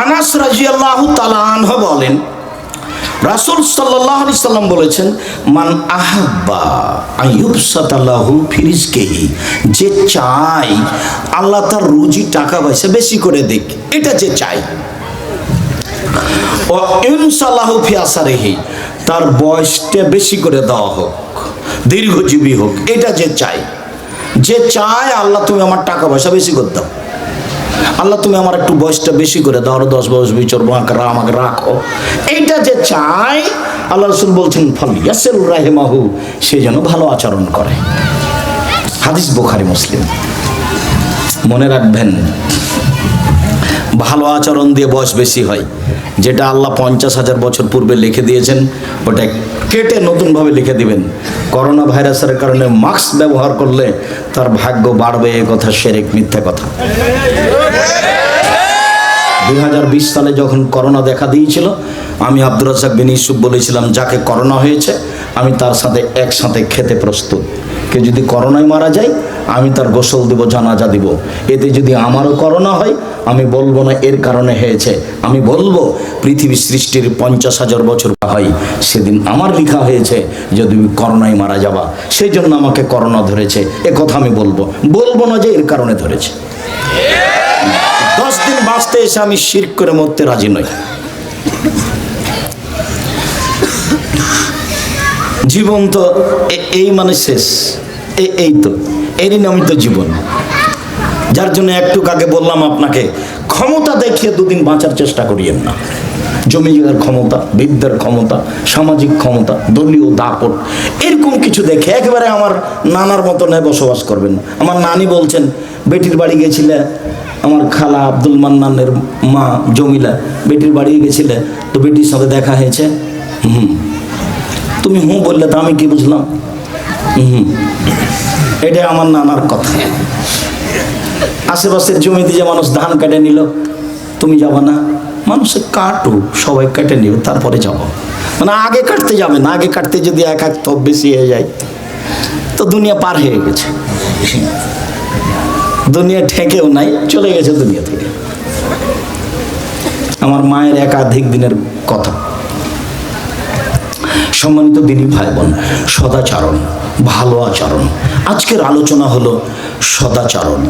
আনাস রাজিয়াল্লাহ তালাহ বলেন, রাসুল সাল্লাহ আলি সাল্লাম বলেছেন, মান আহাব্বা আইয়ুব সাতাল্লাহু ফিরিজকেহি যে চাই আল্লাহ তার রুজি টাকা পয়সা বেশি করে দিক, এটা যে চাই। ও ইনসাল্লাহু ফিয়াসারেহি তার বয়সটা বেশি করে দেওয়া হোক, দীর্ঘজীবী হোক, এটা যে চাই। যে চায় আল্লাহ তুমি আমার টাকা পয়সা বেশি করে দাও আল্লাহ, তুমি আমার একটু বয়সটা বেশি করে দাও, আরও দশ বয়স বিচর আমাকে রাখো এইটা যে চাই, আল্লাহ রসুল বলছেন ফল ইয়াসের রাহেমাহু সে যেন ভালো আচরণ করে। হাদিস বোখারি, মুসলিম। মনে রাখবেন, ভালো আচরণ দিয়ে বয়স বেশি হয়। যেটা আল্লাহ পঞ্চাশ হাজার বছর পূর্বে লিখে দিয়েছেন, ওটা কেটে নতুনভাবে লিখে দিবেন। করোনা ভাইরাসের কারণে মাস্ক ব্যবহার করলে তার ভাগ্য বাড়বে এ কথা সেরেক মিথ্যা কথা। দুই হাজার বিশ সালে যখন করোনা দেখা দিয়েছিল, আমি আব্দুর রাজাক বিন ইসুফ বলেছিলাম, যাকে করোনা হয়েছে, আমি তার সাথে একসাথে খেতে প্রস্তুত। কে যদি করোনায় মারা যায়, আমি তার গোসল দিব, জানাজা দিব। এতে যদি আমারও করোনা হয়, আমি বলব না এর কারণে হয়েছে। আমি বলব, পৃথিবী সৃষ্টির পঞ্চাশ হাজার বছর হয়, সেদিন আমার লেখা হয়েছে যে তুমি করোনায় মারা যাবা। সেই জন্য আমাকে করোনা ধরেছে। এ কথা আমি বলব। বলব না যে এর কারণে ধরেছে। দশ দিন বাঁচতে এসে আমি শির করে মরতে রাজি নই। জীবন তো এই মানে শেষ এই তো, এরই নামই তো জীবন। যার জন্য একটু আগে বললাম আপনাকে, ক্ষমতা দেখিয়ে দুদিন বাঁচার চেষ্টা করিয়েন না। জমি জায়গার ক্ষমতা বিদ্যার ক্ষমতা, সামাজিক ক্ষমতা, দলীয় দাপট, এরকম কিছু দেখে একেবারে আমার নানার মতন বসবাস করবেন। আমার নানি বলছেন, বেটির বাড়ি গেছিলে, আমার খালা আব্দুল মান্নানের মা জমিলা, বেটির বাড়ি গেছিলে, তো বেটির সাথে দেখা হয়েছে? হুম। তুমি হুঁ বললে তো আমি কি বুঝলাম? হুম এটা আমার নানার কথা। আশেপাশের জমিতে যে মানুষ ধান কেটে নিল, তুমি যাবে না? মানুষে কাটুক, সবাই কেটে নিবে, তারপরে যাব। মানে আগে কাটতে যাবে না, আগে কাটতে যদি এক এক থপ বেশি হয়ে যায়, তো দুনিয়া পার হয়ে গেছে। দুনিয়া ঠেকেও নাই, চলে গেছে দুনিয়া থেকে। আমার মায়ের একাধিক দিনের কথা। সম্মানিত দিনী ভাই বোন সদাচরণ ভালো আচরণ। আজকের আলোচনা হলো সদাচরণ।